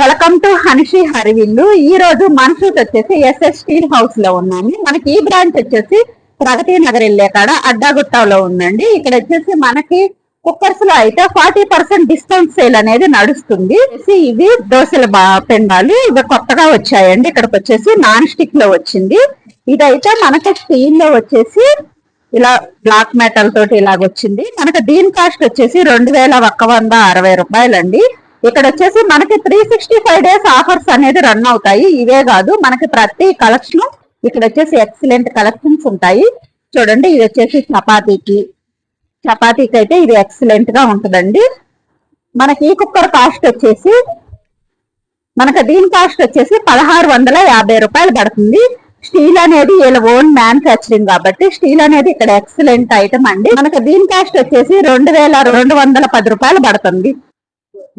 Welcome to హనిషి హరివిల్లు ఈ రోజు మన షూట్ వచ్చేసి ఎస్ఎస్ స్టీల్ హౌస్లో ఉన్నాము మనకి ఈ బ్రాంచ్ వచ్చేసి ప్రగతి నగర్ వెళ్ళే కాడ అడ్డాగుట్టలో ఉందండి. ఇక్కడ వచ్చేసి మనకి కుక్కర్స్లో అయితే ఫార్టీ పర్సెంట్ డిస్కౌంట్ సేల్ అనేది నడుస్తుంది. ఇవి దోశల పెండాలు. ఇవి కొత్తగా వచ్చాయండి. ఇక్కడికి వచ్చేసి నాన్ స్టిక్లో వచ్చింది. ఇదైతే మనకి స్టీల్లో వచ్చేసి ఇలా బ్లాక్ మెటల్ తోటి ఇలాగ వచ్చింది మనకి దీని కాస్ట్ వచ్చేసి రెండు వేల ఒక్క వంద అరవై రూపాయలండి. ఇక్కడ వచ్చేసి మనకి three sixty five days offers అనేది రన్ అవుతాయి. ఇవే కాదు మనకి ప్రతి కలెక్షన్ ఇక్కడ వచ్చేసి ఎక్సలెంట్ కలెక్షన్స్ ఉంటాయి. చూడండి ఇది వచ్చేసి చపాతీకి. చపాతీకి అయితే ఇది ఎక్సలెంట్గా ఉంటుందండి. మనకి ఈ కుక్కర్ కాస్ట్ వచ్చేసి మనకి దీని కాస్ట్ వచ్చేసి పదహారు వందల యాభై రూపాయలు పడుతుంది. స్టీల్ అనేది వీళ్ళ ఓన్ మ్యానుఫ్యాక్చరింగ్ కాబట్టి స్టీల్ అనేది ఇక్కడ ఎక్సలెంట్ ఐటమ్ అండి. మనకి దీని కాస్ట్ వచ్చేసి రెండు వేల రెండు వందల పది రూపాయలు పడుతుంది.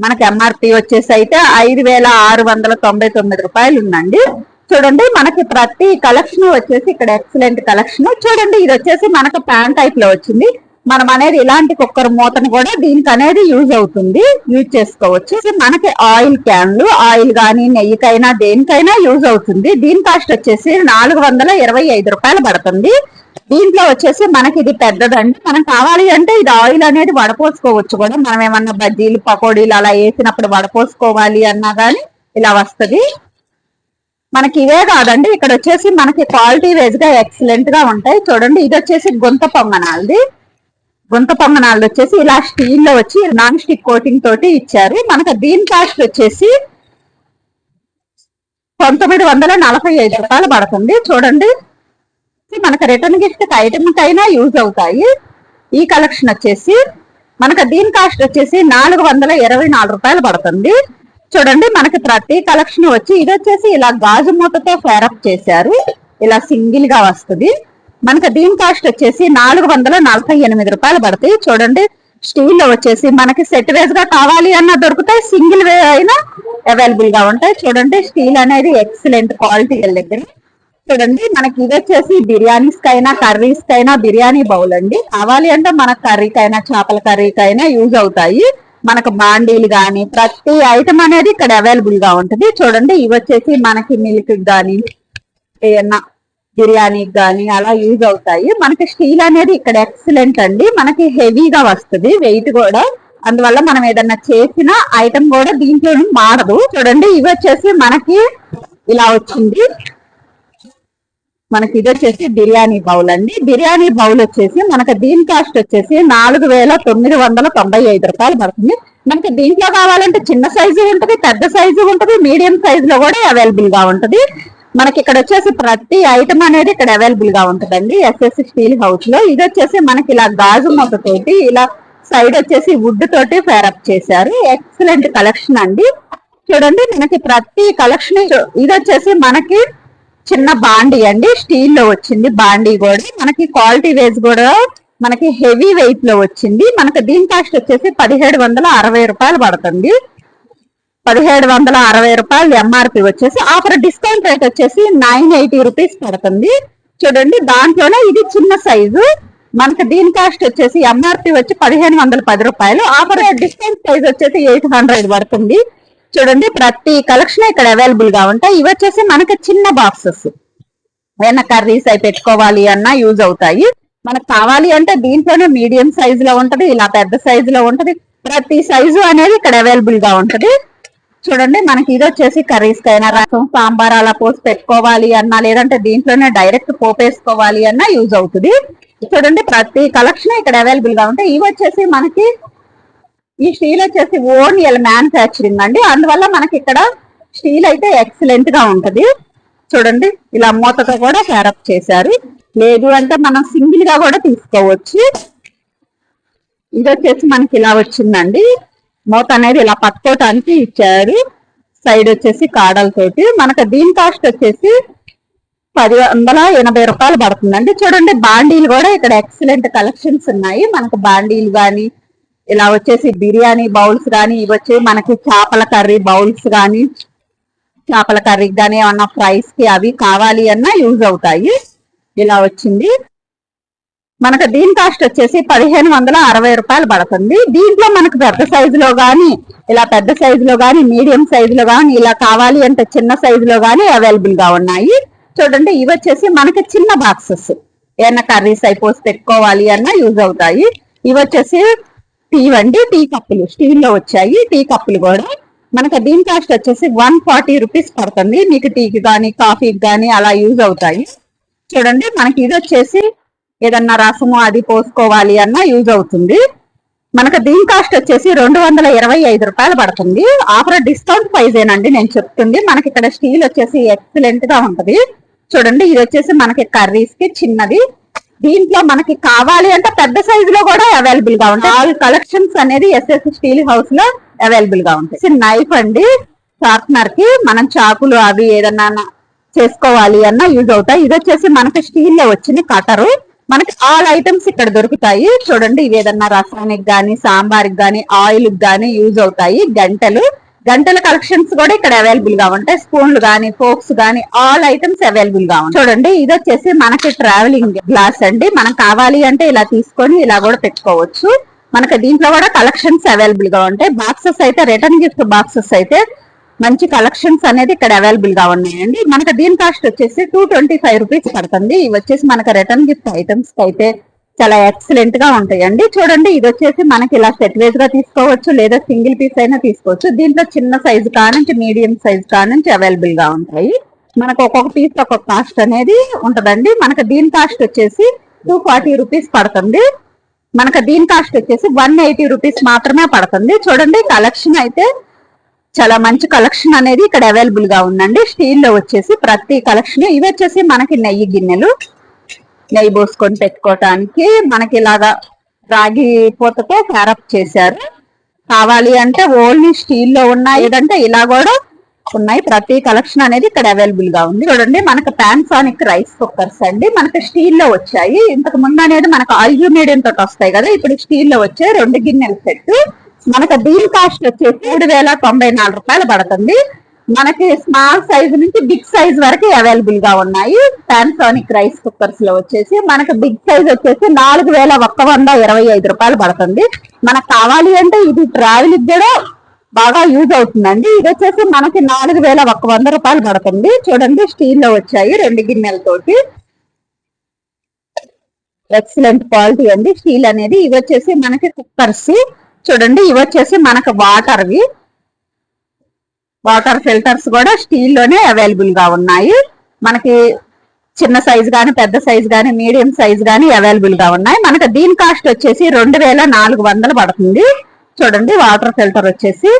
మనకి ఎంఆర్పి వచ్చేసి అయితే ఐదు వేల ఆరు వందల తొంభై తొమ్మిది రూపాయలు ఉందండి చూడండి మనకి ప్రతి కలెక్షన్ వచ్చేసి ఇక్కడ ఎక్సలెంట్ కలెక్షన్ చూడండి ఇది వచ్చేసి మనకు ప్యాన్ టైప్లో వచ్చింది. మనం అనేది ఇలాంటి కుక్కర్ మూతను కూడా దీనికి అనేది యూజ్ అవుతుంది. యూజ్ చేసుకోవచ్చు. మనకి ఆయిల్ క్యాన్లు ఆయిల్ కానీ నెయ్యికైనా దేనికైనా యూజ్ అవుతుంది. దీని కాస్ట్ వచ్చేసి నాలుగు ఇరవై ఐదు రూపాయలు పడుతుంది. దీంట్లో వచ్చేసి మనకి ఇది పెద్దదండి. మనం కావాలి అంటే ఇది ఆయిల్ అనేది వడపోసుకోవచ్చు కూడా. మనం ఏమన్నా బజ్జీలు పకోడీలు అలా వేసినప్పుడు వడపోసుకోవాలి అన్నా కానీ ఇలా వస్తుంది. మనకి ఇవే కాదండి. ఇక్కడ వచ్చేసి మనకి క్వాలిటీ వైజ్గా ఎక్సలెంట్గా ఉంటాయి. చూడండి ఇది వచ్చేసి గుంత పొంగనాలది. గుంత పొంగనాలు వచ్చేసి ఇలా స్టీల్లో వచ్చి నాన్ స్టిక్ కోటింగ్ తోటి ఇచ్చారు. మనకి దీని కాస్ట్ వచ్చేసి పంతొమ్మిది వందల నలభై ఐదు రూపాయలు పడుతుంది. చూడండి మనకు రిటర్న్ గిఫ్ట్ ఐటమ్ కైనా యూజ్ అవుతాయి. ఈ కలెక్షన్ వచ్చేసి మనకు దీని కాస్ట్ వచ్చేసి నాలుగు వందల ఇరవై నాలుగు రూపాయలు పడుతుంది. చూడండి మనకి ప్రతి కలెక్షన్ వచ్చి ఇది వచ్చేసి ఇలా గాజు మూతతో ఫేరప్ చేశారు. ఇలా సింగిల్గా వస్తుంది. మనకి దీని కాస్ట్ వచ్చేసి నాలుగు వందల నలభై ఎనిమిది రూపాయలు పడతాయి. చూడండి స్టీల్లో వచ్చేసి మనకి సెట్ వేస్గా కావాలి అన్న దొరుకుతాయి. సింగిల్ వే అయినా అవైలబుల్గా ఉంటాయి. చూడండి స్టీల్ అనేది ఎక్సలెంట్ క్వాలిటీ దగ్గర. చూడండి మనకి ఇది వచ్చేసి బిర్యానీస్ కైనా కర్రీస్ కైనా బిర్యానీ బౌల్ అండి. కావాలి అంటే మన కర్రీకైనా చేపల కర్రీకైనా యూజ్ అవుతాయి. మనకు బాండీలు కానీ ప్రతి ఐటమ్ అనేది ఇక్కడ అవైలబుల్గా ఉంటుంది. చూడండి ఇవి వచ్చేసి మనకి మిల్క్ కానీ ఏమన్నా బిర్యానీకి కానీ అలా యూజ్ అవుతాయి. మనకి స్టీల్ అనేది ఇక్కడ ఎక్సలెంట్ అండి. మనకి హెవీగా వస్తుంది వెయిట్ కూడా. అందువల్ల మనం ఏదన్నా చేసిన ఐటమ్ కూడా దీంట్లో మారదు. చూడండి ఇవి వచ్చేసి మనకి ఇలా వచ్చింది. మనకి ఇది వచ్చేసి బిర్యానీ బౌల్ అండి. బిర్యానీ బౌల్ వచ్చేసి మనకి దీని కాస్ట్ వచ్చేసి నాలుగు వేల తొమ్మిది వందల తొంభై ఐదు రూపాయలు పడుతుంది. మనకి దీంట్లో కావాలంటే చిన్న సైజు ఉంటుంది పెద్ద సైజు ఉంటుంది మీడియం సైజు లో కూడా అవైలబుల్గా ఉంటుంది. మనకి ఇక్కడ వచ్చేసి ప్రతి ఐటమ్ అనేది ఇక్కడ అవైలబుల్గా ఉంటదండి. ఎస్ఎస్ స్టీల్ హౌస్లో ఇది వచ్చేసి మనకి ఇలా గాజు మొక్కతోటి తోటి ఇలా సైడ్ వచ్చేసి వుడ్ తోటి ఫేరప్ చేశారు. ఎక్సలెంట్ కలెక్షన్ అండి. చూడండి మనకి ప్రతి కలెక్షన్ ఇది వచ్చేసి మనకి చిన్న బాండీ అండి స్టీల్లో వచ్చింది బాండీ కూడా. మనకి క్వాలిటీ వైజ్ కూడా మనకి హెవీ వెయిట్లో వచ్చింది. మనకి దీని కాస్ట్ వచ్చేసి పదిహేడు వందల అరవై రూపాయలు పడుతుంది. పదిహేడు వందల అరవై రూపాయలు ఎంఆర్పి వచ్చేసి. ఆఫర్ డిస్కౌంట్ రేట్ వచ్చేసి నైన్ ఎయిటీ రూపీస్ పడుతుంది. చూడండి దాంట్లోనే ఇది చిన్న సైజు. మనకి దీని కాస్ట్ వచ్చేసి ఎంఆర్పి వచ్చి పదిహేను వందల పది రూపాయలు. ఆఫర్ డిస్కౌంట్ ప్రైస్ వచ్చేసి ఎయిట్ హండ్రెడ్ పడుతుంది. చూడండి ప్రతి కలెక్షన్ ఇక్కడ అవైలబుల్గా ఉంటాయి. ఇవి వచ్చేసి మనకి చిన్న బాక్సెస్ ఏమైనా కర్రీస్ అవి పెట్టుకోవాలి అన్నా యూజ్ అవుతాయి. మనకు కావాలి అంటే దీంట్లోనే మీడియం సైజ్లో ఉంటది ఇలా పెద్ద సైజ్లో ఉంటది. ప్రతి సైజు అనేది ఇక్కడ అవైలబుల్గా ఉంటది. చూడండి మనకి ఇది వచ్చేసి కర్రీస్ కైనా రసం సాంబార్ అలా పోసి పెట్టుకోవాలి అన్నా లేదంటే దీంట్లోనే డైరెక్ట్ పోపేసుకోవాలి అన్నా యూజ్ అవుతుంది. చూడండి ప్రతి కలెక్షన్ ఇక్కడ అవైలబుల్గా ఉంటాయి. ఇవి వచ్చేసి మనకి ఈ స్టీల్ వచ్చేసి ఓన్ ఇలా మ్యానుఫ్యాక్చరింగ్ అండి. అందువల్ల మనకి ఇక్కడ స్టీల్ అయితే ఎక్సలెంట్గా ఉంటది. చూడండి ఇలా మూతతో కూడా క్యారప్ చేశారు. లేదు అంటే మనం సింగిల్గా కూడా తీసుకోవచ్చు. ఇది వచ్చేసి మనకి ఇలా వచ్చిందండి. మూత అనేది ఇలా పట్టుకోవటానికి ఇచ్చారు. సైడ్ వచ్చేసి కాడలతోటి. మనకు దీని కాస్ట్ వచ్చేసి పది వందల ఎనభై రూపాయలు పడుతుందండి. చూడండి బాండీలు కూడా ఇక్కడ ఎక్సలెంట్ కలెక్షన్స్ ఉన్నాయి. మనకు బాండీలు కానీ ఇలా వచ్చేసి బిర్యానీ బౌల్స్ కానీ ఇవి వచ్చి మనకి చేపల కర్రీ బౌల్స్ కానీ చేపల కర్రీ కానీ ఏమన్నా ఫ్రైస్కి అవి కావాలి అన్నా యూజ్ అవుతాయి. ఇలా వచ్చింది. మనకు దీని కాస్ట్ వచ్చేసి పదిహేను వందల అరవై రూపాయలు పడుతుంది. దీంట్లో మనకు పెద్ద సైజులో కానీ ఇలా పెద్ద సైజులో కానీ మీడియం సైజులో కానీ ఇలా కావాలి అంటే చిన్న సైజులో కానీ అవైలబుల్గా ఉన్నాయి. చూడండి ఇవి వచ్చేసి మనకి చిన్న బాక్సెస్ ఏమన్నా కర్రీస్ అయిపోసి పెట్టుకోవాలి అన్నా యూజ్ అవుతాయి. ఇవి వచ్చేసి టీ వండి టీ కప్పులు. స్టీల్లో వచ్చాయి టీ కప్పులు కూడా. మనకు దీని కాస్ట్ వచ్చేసి వన్ ఫార్టీ రూపీస్ పడుతుంది. మీకు టీకి కానీ కాఫీకి కానీ అలా యూజ్ అవుతాయి. చూడండి మనకి ఇది వచ్చేసి ఏదన్నా రసము అది పోసుకోవాలి అన్న యూజ్ అవుతుంది. మనకు దీని కాస్ట్ వచ్చేసి రెండు వందల ఇరవై ఐదు రూపాయలు పడుతుంది. ఆఫర్ డిస్కౌంట్ ప్రైజేనండి నేను చెప్తుంది. మనకి ఇక్కడ స్టీల్ వచ్చేసి ఎక్సలెంట్గా ఉంటది. చూడండి ఇది వచ్చేసి మనకి కర్రీస్కి చిన్నది. దీంట్లో మనకి కావాలి అంటే పెద్ద సైజు లో కూడా అవైలబుల్గా ఉంటాయి. ఆల్ కలెక్షన్స్ అనేది ఎస్ఎస్ స్టీల్ హౌస్లో అవైలబుల్గా ఉంటాయి. నైఫ్ అండి షార్ప్నర్కి మనం చాకులు అవి ఏదన్నా చేసుకోవాలి అన్న యూజ్ అవుతాయి. ఇది వచ్చేసి మనకి స్టీల్లో వచ్చిన కటరు మనకి ఆల్ ఐటమ్స్ ఇక్కడ దొరుకుతాయి. చూడండి ఇవి ఏదన్నా రసానికి గానీ సాంబార్కి గానీ ఆయిల్ గానీ యూజ్ అవుతాయి. గంటలు గంటల కలెక్షన్స్ కూడా ఇక్కడ అవైలబుల్గా ఉంటాయి. స్పూన్లు గానీ ఫోక్స్ గానీ ఆల్ ఐటమ్స్ అవైలబుల్గా ఉంటాయి. చూడండి ఇది వచ్చేసి మనకి ట్రావెలింగ్ గ్లాస్ అండి. మనం కావాలి అంటే ఇలా తీసుకొని ఇలా కూడా పెట్టుకోవచ్చు. మనకి దీంట్లో కూడా కలెక్షన్స్ అవైలబుల్గా ఉంటాయి. బాక్సెస్ అయితే రిటర్న్ గిఫ్ట్ బాక్సెస్ అయితే మంచి కలెక్షన్స్ అనేది ఇక్కడ అవైలబుల్గా ఉన్నాయండి. మనకి దీని కాస్ట్ వచ్చేసి టూ ట్వంటీ ఫైవ్ రూపీస్ పడుతుంది. ఇవి వచ్చేసి మనకి రిటర్న్ గిఫ్ట్ ఐటమ్స్ అయితే చాలా ఎక్సలెంట్గా ఉంటాయండి. చూడండి ఇది వచ్చేసి మనకి ఇలా సెట్ వేజ్గా తీసుకోవచ్చు లేదా సింగిల్ పీస్ అయినా తీసుకోవచ్చు. దీంట్లో చిన్న సైజు కానుంచి మీడియం సైజ్ కానుంచి అవైలబుల్గా ఉంటాయి. మనకు ఒక్కొక్క పీస్ ఒక్కొక్క కాస్ట్ అనేది ఉంటదండి. మనకి దీని కాస్ట్ వచ్చేసి టూ ఫార్టీ రూపీస్ పడుతుంది. మనకు దీని కాస్ట్ వచ్చేసి వన్ ఎయిటీ రూపీస్ మాత్రమే పడుతుంది. చూడండి కలెక్షన్ అయితే చాలా మంచి కలెక్షన్ అనేది ఇక్కడ అవైలబుల్గా ఉందండి. స్టీల్లో వచ్చేసి ప్రతి కలెక్షన్ ఇవి వచ్చేసి మనకి నెయ్యి గిన్నెలు. నెయ్యి పోసుకొని పెట్టుకోవటానికి మనకి ఇలాగా రాగి పూతతో ఫ్యారప్ చేశారు. కావాలి అంటే ఓన్లీ స్టీల్లో ఉన్నాయి ఏదంటే ఇలా కూడా ఉన్నాయి. ప్రతి కలెక్షన్ అనేది ఇక్కడ అవైలబుల్గా ఉంది. చూడండి మనకు పాన్సానిక్ రైస్ కుక్కర్స్ అండి. మనకు స్టీల్లో వచ్చాయి. ఇంతకు ముందు అనేది మనకు అల్యూమినియం తోటి వస్తాయి కదా ఇప్పుడు స్టీల్లో వచ్చాయి. రెండు గిన్నెల సెట్ మనకు దీని కాస్ట్ వచ్చేసి మూడు వేల తొంభై నాలుగు రూపాయలు పడుతుంది. మనకి స్మాల్ సైజ్ నుంచి బిగ్ సైజ్ వరకు అవైలబుల్గా ఉన్నాయి. పాన్సోనిక్ రైస్ కుక్కర్స్లో వచ్చేసి మనకి బిగ్ సైజ్ వచ్చేసి నాలుగు వేల ఒక్క వంద ఇరవై ఐదు రూపాయలు పడుతుంది. మనకు కావాలి అంటే ఇది ట్రావెల్ కూడా బాగా యూజ్ అవుతుందండి. ఇది వచ్చేసి మనకి నాలుగు వేల ఒక్క వంద రూపాయలు పడుతుంది. చూడండి స్టీల్లో వచ్చాయి రెండు గిన్నెలతోటి. ఎక్సలెంట్ క్వాలిటీ అండి. స్టీల్ అనేది ఇవి వచ్చేసి మనకి కుక్కర్స్ చూడండి ఇవి వచ్చేసి మనకు వాటర్వి వాటర్ ఫిల్టర్స్ కూడా స్టీల్లోనే అవైలబుల్గా ఉన్నాయి. మనకి చిన్న సైజ్ గానీ పెద్ద సైజ్ గానీ మీడియం సైజ్ గానీ అవైలబుల్గా ఉన్నాయి. మనకి దీని కాస్ట్ వచ్చేసి రెండు వేల నాలుగు వందలు పడుతుంది. చూడండి వాటర్ ఫిల్టర్ వచ్చేసి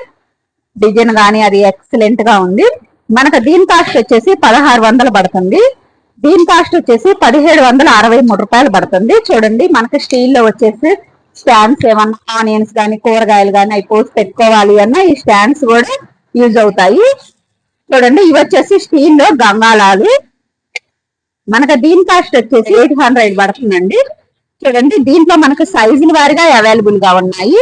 డిజైన్ గానీ అది ఎక్సలెంట్గా ఉంది. మనకు దీని కాస్ట్ వచ్చేసి పదహారు వందలు పడుతుంది. దీని కాస్ట్ వచ్చేసి పదిహేడు వందల అరవై మూడు రూపాయలు పడుతుంది. చూడండి మనకి స్టీల్లో వచ్చేసి స్టాండ్స్ ఏమన్నా ఆనియన్స్ కానీ కూరగాయలు కానీ అవి పోసి పెట్టుకోవాలి అన్న ఈ స్టాండ్స్ కూడా యూజ్ అవుతాయి. చూడండి ఇవి వచ్చేసి స్టీల్లో గంగాళాలు మనకు దీని కాస్ట్ వచ్చేసి ఎయిట్ హండ్రెడ్ పడుతుందండి. చూడండి దీంట్లో మనకు సైజుల వారిగా అవైలబుల్గా ఉన్నాయి.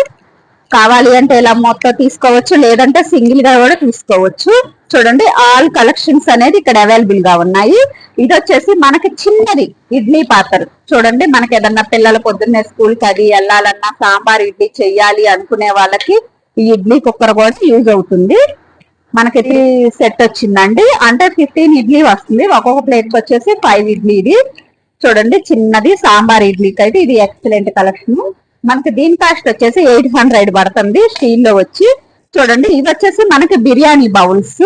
కావాలి అంటే ఇలా మొత్తం తీసుకోవచ్చు లేదంటే సింగిల్గా కూడా తీసుకోవచ్చు. చూడండి ఆల్ కలెక్షన్స్ అనేది ఇక్కడ అవైలబుల్గా ఉన్నాయి. ఇది వచ్చేసి మనకి చిన్నది ఇడ్లీ పాత్ర. చూడండి మనకి ఏదన్నా పిల్లల పొద్దున్నే స్కూల్కి అది వెళ్ళాలన్నా సాంబార్ ఇడ్లీ చెయ్యాలి అనుకునే వాళ్ళకి ఈ ఇడ్లీ కుక్కర్ కూడా యూజ్ అవుతుంది. మనకి సెట్ వచ్చిందండి. అంటే ఫిఫ్టీన్ ఇడ్లీ వస్తుంది. ఒక్కొక్క ప్లేట్ వచ్చేసి ఫైవ్ ఇడ్లీ ఇది. చూడండి చిన్నది సాంబార్ ఇడ్లీకి అయితే ఇది ఎక్సలెంట్ కలెక్షన్ మనకి దీని కాస్ట్ వచ్చేసి ఎయిట్ హండ్రెడ్ పడుతుంది స్టీల్లో వచ్చి. చూడండి ఇది వచ్చేసి మనకి బిర్యానీ బౌల్స్.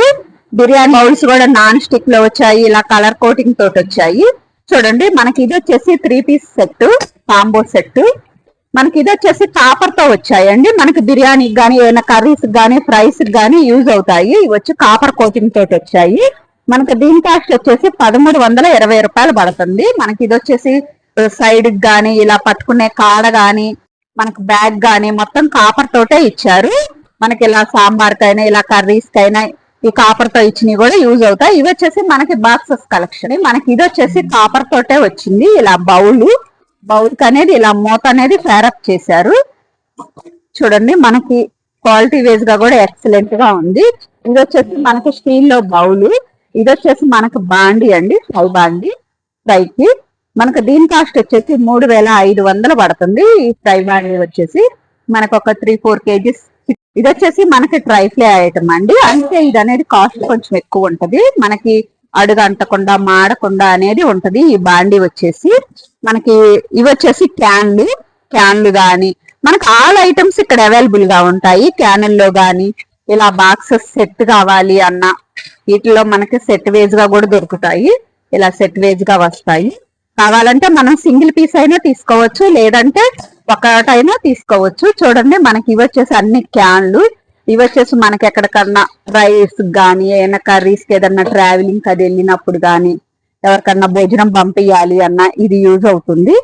బిర్యానీ బౌల్స్ కూడా నాన్ స్టిక్లో వచ్చాయి. ఇలా కలర్ కోటింగ్ తోటి వచ్చాయి. చూడండి మనకి ఇది వచ్చేసి three piece set combo set మనకి ఇది వచ్చేసి కాపర్తో వచ్చాయండి. మనకి బిర్యానీకి కానీ ఏమైనా కర్రీస్ కానీ ఫ్రైస్ కానీ యూజ్ అవుతాయి. ఇవి వచ్చి కాపర్ కోటింగ్ తోటి వచ్చాయి. మనకి దీని కాస్ట్ వచ్చేసి పదమూడు వందల ఇరవై రూపాయలు పడుతుంది. మనకి ఇది వచ్చేసి సైడ్ గానీ ఇలా పట్టుకునే కాడ గానీ మనకు బ్యాగ్ గానీ మొత్తం కాపర్ తోటే ఇచ్చారు. మనకి ఇలా సాంబార్ కైనా ఇలా కర్రీస్ కైనా ఈ కాపర్తో ఇచ్చినవి కూడా యూజ్ అవుతాయి. ఇవి వచ్చేసి మనకి బాక్సెస్ కలెక్షన్. మనకి ఇది వచ్చేసి కాపర్ తోటే వచ్చింది. ఇలా బౌలు. బౌల్ అనేది ఇలా మూత అనేది ఫేరప్ చేశారు. చూడండి మనకి క్వాలిటీ వేజ్గా కూడా ఎక్సలెంట్గా ఉంది. ఇది వచ్చేసి మనకి స్టీల్లో బౌల్. ఇది వచ్చేసి మనకు బాండి అండి ఫ్రై బాండి ఫ్రైకి మనకు దీని కాస్ట్ వచ్చేసి మూడు వేల ఐదు వందలు పడుతుంది. ఈ ఫ్రై బాండీ వచ్చేసి మనకు ఒక త్రీ ఫోర్ కేజీస్. ఇది వచ్చేసి మనకి ట్రై ఫ్లై ఐటమ్ అండి. అంటే ఇది అనేది కాస్ట్ కొంచెం ఎక్కువ ఉంటది. మనకి అడుగు అంటకుండా మాడకుండా అనేది ఉంటది ఈ బాండీ వచ్చేసి. మనకి ఇవి వచ్చేసి క్యాన్లు క్యాన్లు కానీ మనకి ఆల్ ఐటమ్స్ ఇక్కడ అవైలబుల్గా ఉంటాయి. క్యానుల్లో కానీ ఇలా బాక్సెస్ సెట్ కావాలి అన్న వీటిలో మనకి సెట్ వేజ్గా కూడా దొరుకుతాయి. ఇలా సెట్ వేజ్గా వస్తాయి. కావాలంటే మనం సింగిల్ పీస్ అయినా తీసుకోవచ్చు లేదంటే ఒకటైనా తీసుకోవచ్చు. చూడండి మనకి ఇవి వచ్చేసి అన్ని క్యాన్లు. ఇవి వచ్చేసి మనకి ఎక్కడికన్నా రైస్ కానీ ఏదైనా కర్రీస్కి ఏదన్నా ట్రావెలింగ్ అది వెళ్ళినప్పుడు కానీ ఎవరికన్నా భోజనం పంపించాలి అన్న ఇది యూజ్ అవుతుంది.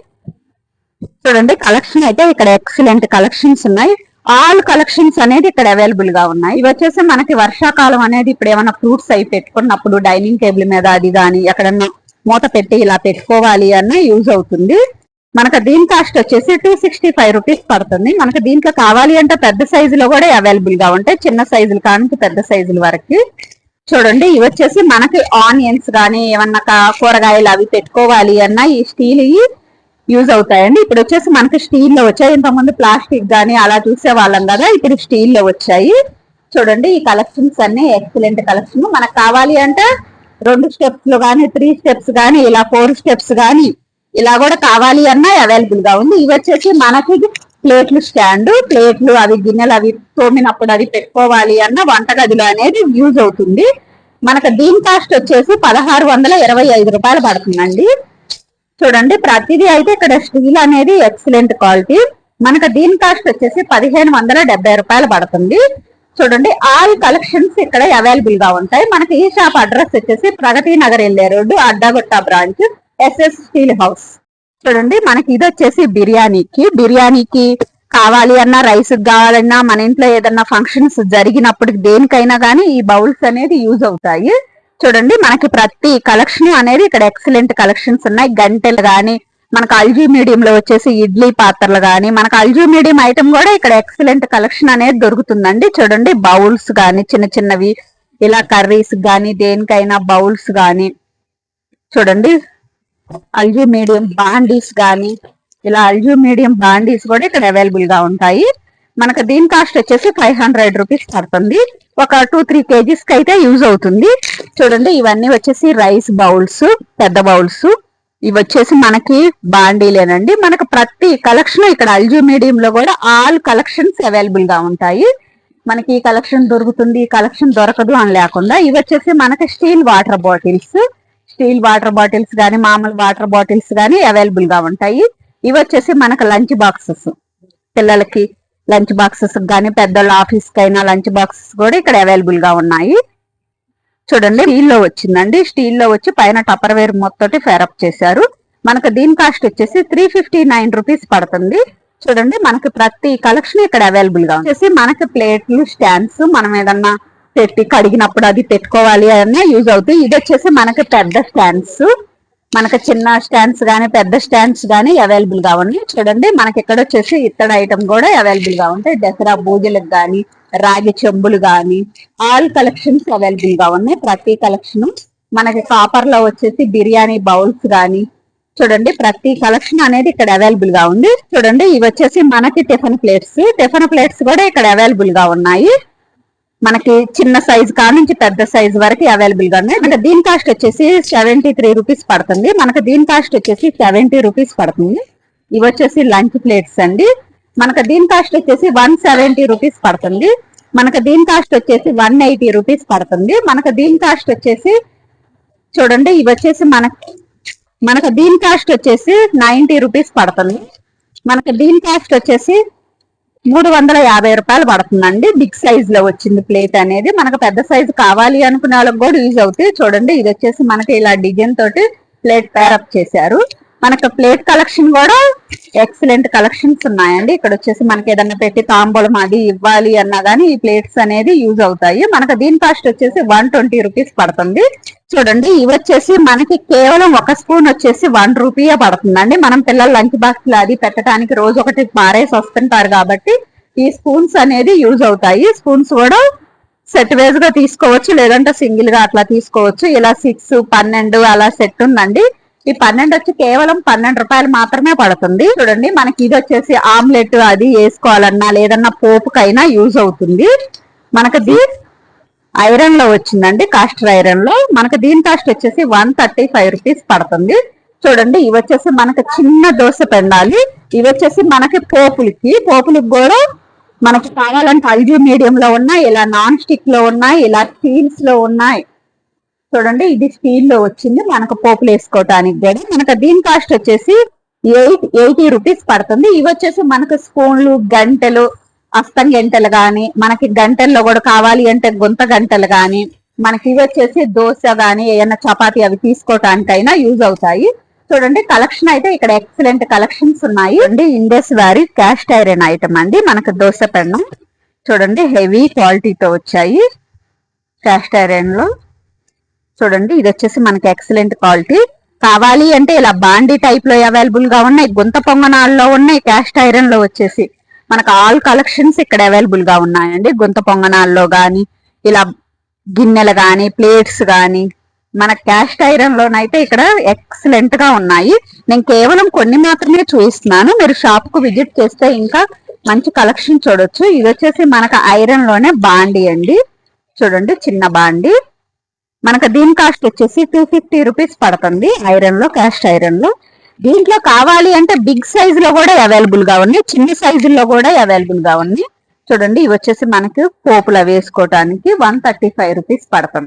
చూడండి కలెక్షన్ అయితే ఇక్కడ ఎక్సలెంట్ కలెక్షన్స్ ఉన్నాయి. ఆల్ కలెక్షన్స్ అనేది ఇక్కడ అవైలబుల్గా ఉన్నాయి. ఇవి వచ్చేసి మనకి వర్షాకాలం అనేది ఇప్పుడు ఏమైనా ఫ్రూట్స్ అవి పెట్టుకున్నప్పుడు డైనింగ్ టేబుల్ మీద అది కానీ ఎక్కడన్నా మూత పెట్టి ఇలా పెట్టుకోవాలి అన్న యూజ్ అవుతుంది. మనకు దీని కాస్ట్ వచ్చేసి టూ సిక్స్టీ ఫైవ్ రూపీస్ పడుతుంది. మనకు దీంట్లో కావాలి అంటే పెద్ద సైజులో కూడా అవైలబుల్గా ఉంటాయి. చిన్న సైజులు కానీ పెద్ద సైజుల వరకు. చూడండి ఇవి వచ్చేసి మనకి ఆనియన్స్ గానీ ఏమన్నా కూరగాయలు అవి పెట్టుకోవాలి అన్న ఈ స్టీల్ యూజ్ అవుతాయండి. ఇప్పుడు వచ్చేసి మనకి స్టీల్లో వచ్చాయి. ఇంతకుముందు ప్లాస్టిక్ గానీ అలా చూసే వాళ్ళం కదా ఇప్పుడు స్టీల్లో వచ్చాయి. చూడండి ఈ కలెక్షన్స్ అన్ని ఎక్సలెంట్ కలెక్షన్. మనకు కావాలి అంటే రెండు స్టెప్స్లో గానీ త్రీ స్టెప్స్ గానీ ఇలా ఫోర్ స్టెప్స్ గానీ ఇలా కూడా కావాలి అన్నా అవైలబుల్గా ఉంది. ఇవి వచ్చేసి మనకి ప్లేట్లు స్టాండ్ ప్లేట్లు అవి గిన్నెలు అవి తోమినప్పుడు అది పెట్టుకోవాలి అన్న వంటగదిలో అనేది యూజ్ అవుతుంది. మనకు దీని కాస్ట్ వచ్చేసి పదహారు వందల ఇరవై ఐదు రూపాయలు పడుతుందండి. చూడండి ప్రతిదీ అయితే ఇక్కడ స్టీల్ అనేది ఎక్సలెంట్ క్వాలిటీ. మనకు దీని కాస్ట్ వచ్చేసి పదిహేను వందల డెబ్బై రూపాయలు పడుతుంది. చూడండి ఆల్ కలెక్షన్స్ ఇక్కడ అవైలబుల్గా ఉంటాయి. మనకి ఈ షాప్ అడ్రస్ వచ్చేసి ప్రగతి నగర్ వెళ్ళే road Addagutta branch SS steel house. చూడండి మనకి ఇది వచ్చేసి బిర్యానీకి. బిర్యానీకి కావాలి అన్నా రైస్ కావాలన్నా మన ఇంట్లో ఏదన్నా ఫంక్షన్స్ జరిగినప్పుడు దేనికైనా కానీ ఈ బౌల్స్ అనేది యూజ్ అవుతాయి. చూడండి మనకి ప్రతి కలెక్షన్ అనేది ఇక్కడ ఎక్సలెంట్ కలెక్షన్స్ ఉన్నాయి. గంటెలు కానీ మనకు అల్జీ మీడియం లో వచ్చేసి ఇడ్లీ పాత్రలు కానీ మనకు అల్జీ మీడియం ఐటమ్ కూడా ఇక్కడ ఎక్సలెంట్ కలెక్షన్ అనేది దొరుకుతుందండి. చూడండి బౌల్స్ కానీ చిన్న చిన్నవి ఇలా కర్రీస్ కానీ దేనికైనా బౌల్స్ కానీ చూడండి అల్జీ మీడియం బాండీస్ కానీ ఇలా అల్జీ మీడియం బాండీస్ కూడా ఇక్కడ అవైలబుల్గా ఉంటాయి. మనకు దీని కాస్ట్ వచ్చేసి ఫైవ్ హండ్రెడ్ రూపీస్ పడుతుంది. ఒక టూ త్రీ కేజీస్కి అయితే యూజ్ అవుతుంది. చూడండి ఇవన్నీ వచ్చేసి రైస్ బౌల్స్ పెద్ద బౌల్స్ ఇవి వచ్చేసి మనకి బాండీలేనండి. మనకు ప్రతి కలెక్షన్ ఇక్కడ అల్జీ మీడియం లో కూడా ఆల్ కలెక్షన్స్ అవైలబుల్గా ఉంటాయి. మనకి ఈ కలెక్షన్ దొరుకుతుంది ఈ కలెక్షన్ దొరకదు అని లేకుండా ఇవి వచ్చేసి మనకి steel water bottles steel water bottles గానీ మామూలు వాటర్ బాటిల్స్ గానీ అవైలబుల్గా ఉంటాయి. ఇవి వచ్చేసి మనకు లంచ్ బాక్సెస్. పిల్లలకి లంచ్ బాక్సెస్ గానీ పెద్దోళ్ళ ఆఫీస్ కైనా లంచ్ బాక్సెస్ కూడా ఇక్కడ అవైలబుల్గా ఉన్నాయి. చూడండి స్టీల్లో వచ్చిందండి. స్టీల్లో వచ్చి పైన టపర్ వేర్ మొత్తం ఫేరప్ చేశారు. మనకు దీని కాస్ట్ వచ్చేసి త్రీ ఫిఫ్టీ నైన్ రూపీస్ పడుతుంది. చూడండి మనకి ప్రతి కలెక్షన్ ఇక్కడ అవైలబుల్గా ఉంది. వచ్చేసి మనకి ప్లేట్లు స్టాండ్స్ మనం ఏదన్నా పెట్టి కడిగినప్పుడు అది పెట్టుకోవాలి అనే యూజ్ అవుతాయి ఇది వచ్చేసి మనకి పెద్ద స్టాండ్స్ మనకి చిన్న స్టాండ్స్ కానీ పెద్ద స్టాండ్స్ కానీ అవైలబుల్గా ఉన్నాయి. చూడండి మనకి ఇక్కడ వచ్చేసి ఇత్తడి ఐటమ్ కూడా అవైలబుల్గా ఉంటాయి. దసరా పూజలకు కానీ రాగి చెంబులు కానీ ఆల్ కలెక్షన్స్ అవైలబుల్గా ఉన్నాయి. ప్రతి కలెక్షన్ మనకి కాపర్లో వచ్చేసి బిర్యానీ బౌల్స్ కానీ చూడండి ప్రతి కలెక్షన్ అనేది ఇక్కడ అవైలబుల్గా ఉంది. చూడండి ఇవి వచ్చేసి మనకి టిఫిన్ ప్లేట్స్ టిఫిన్ ప్లేట్స్ కూడా ఇక్కడ అవైలబుల్గా ఉన్నాయి. మనకి చిన్న సైజ్ కా నుంచి పెద్ద సైజ్ వరకు అవైలబుల్గా ఉన్నాయి. అంటే దీని కాస్ట్ వచ్చేసి సెవెంటీ త్రీ రూపీస్ పడుతుంది. మనకి దీని కాస్ట్ వచ్చేసి సెవెంటీ రూపీస్ పడుతుంది. ఇవి వచ్చేసి లంచ్ ప్లేట్స్ అండి. మనకి దీని కాస్ట్ వచ్చేసి వన్ సెవెంటీ రూపీస్ పడుతుంది. మనకి దీని కాస్ట్ వచ్చేసి వన్ ఎయిటీ రూపీస్ పడుతుంది. మనకి దీని కాస్ట్ వచ్చేసి చూడండి ఇవి వచ్చేసి మనకి మనకు దీని కాస్ట్ వచ్చేసి నైంటీ రూపీస్ పడుతుంది. మనకి దీని కాస్ట్ వచ్చేసి మూడు వందల యాభై రూపాయలు పడుతుందండి. బిగ్ సైజ్లో వచ్చింది ప్లేట్ అనేది. మనకు పెద్ద సైజ్ కావాలి అనుకునే వాళ్ళకి కూడా యూజ్ అవుతాయి. చూడండి ఇది వచ్చేసి మనకి ఇలా డిజైన్ తోటి ప్లేట్ పేరప్ చేశారు. మనకు ప్లేట్ కలెక్షన్ కూడా ఎక్సలెంట్ కలెక్షన్స్ ఉన్నాయండి. ఇక్కడ వచ్చేసి మనకి ఏదన్నా పెట్టి తాంబూలం అది ఇవ్వాలి అన్నా కానీ ఈ ప్లేట్స్ అనేది యూజ్ అవుతాయి. మనకు దీని కాస్ట్ వచ్చేసి వన్ ట్వంటీ రూపీస్ పడుతుంది. చూడండి ఇవి వచ్చేసి మనకి కేవలం ఒక స్పూన్ వచ్చేసి వన్ రూపీయే పడుతుందండి. మనం పిల్లల లంచ్ బాక్స్ అది పెట్టడానికి రోజు ఒకటి మారేసి వస్తుంటారు కాబట్టి ఈ స్పూన్స్ అనేది యూజ్ అవుతాయి. స్పూన్స్ కూడా సెట్ వేజ్గా తీసుకోవచ్చు లేదంటే సింగిల్గా అట్లా తీసుకోవచ్చు. ఇలా సిక్స్ పన్నెండు అలా సెట్ ఉందండి. ఈ పన్నెండు వచ్చి కేవలం పన్నెండు రూపాయలు మాత్రమే పడుతుంది. చూడండి మనకి ఇది వచ్చేసి ఆమ్లెట్ అది వేసుకోవాలన్నా లేదన్నా పోపుకైనా యూజ్ అవుతుంది. మనకి దీ ఐరన్లో వచ్చిందండి కాస్టర్ ఐరన్లో మనకి దీని కాస్ట్ వచ్చేసి వన్ థర్టీ ఫైవ్ రూపీస్ పడుతుంది. చూడండి ఇవి వచ్చేసి మనకి చిన్న దోశ పెండాలి. ఇవి వచ్చేసి మనకి పోపులకి. పోపులకు కూడా మనకి కావాలంటే అల్జీ మీడియం లో ఉన్నాయి ఇలా నాన్ స్టిక్లో ఉన్నాయి ఇలా స్టీల్స్లో ఉన్నాయి చూడండి ఇది స్టీల్లో వచ్చింది. మనకు పోపులు వేసుకోవటానికి కూడా మనకు దీని కాస్ట్ వచ్చేసి ఎయిట్ ఎయిటీ రూపీస్ పడుతుంది. ఇవి వచ్చేసి మనకు స్పూన్లు గంటెలు అస్తం గంటలు కానీ మనకి గంటల్లో కూడా కావాలి అంటే గుంత గంటలు కానీ మనకి ఇవి వచ్చేసి దోశ కానీ ఏమైనా చపాతి అవి తీసుకోవటానికైనా యూజ్ అవుతాయి. చూడండి కలెక్షన్ అయితే ఇక్కడ ఎక్సలెంట్ కలెక్షన్స్ ఉన్నాయి. అండి ఇండస్ వారి క్యాస్ట్ ఐరన్ ఐటమ్ అండి. మనకు దోశ పెన్ను. చూడండి హెవీ క్వాలిటీతో వచ్చాయి. క్యాస్ట్ ఐరన్లో. చూడండి ఇది వచ్చేసి మనకి ఎక్సలెంట్ క్వాలిటీ కావాలి అంటే ఇలా బాండీ టైప్లో అవైలబుల్గా ఉన్నాయి గుంత పొంగనాల్లో ఉన్నాయి క్యాస్ట్ ఐరన్లో వచ్చేసి. మనకు ఆల్ కలెక్షన్స్ ఇక్కడ అవైలబుల్గా ఉన్నాయండి. గుంత పొంగనాల్లో గాని ఇలా గిన్నెలు గాని ప్లేట్స్ గాని. మన క్యాస్ట్ ఐరన్ లోనైతే ఇక్కడ ఎక్సలెంట్గా ఉన్నాయి. నేను కేవలం కొన్ని మాత్రమే చూపిస్తున్నాను. మీరు షాప్కు విజిట్ చేస్తే ఇంకా మంచి కలెక్షన్ చూడొచ్చు. ఇది వచ్చేసి మనకు ఐరన్లోనే బాండీ అండి. చూడండి చిన్న బాండీ. మనకు దీని కాస్ట్ వచ్చేసి టూ ఫిఫ్టీ రూపీస్ పడుతుంది ఐరన్లో క్యాస్ట్ ఐరన్లో. దీంట్లో కావాలి అంటే బిగ్ సైజ్లో కూడా అవైలబుల్గా ఉన్నాయి చిన్న సైజుల్లో కూడా అవైలబుల్గా ఉన్నాయి చూడండి ఇవి వచ్చేసి మనకి పోపుల వేసుకోవటానికి వన్ థర్టీ ఫైవ్ రూపీస్ పడుతుంది.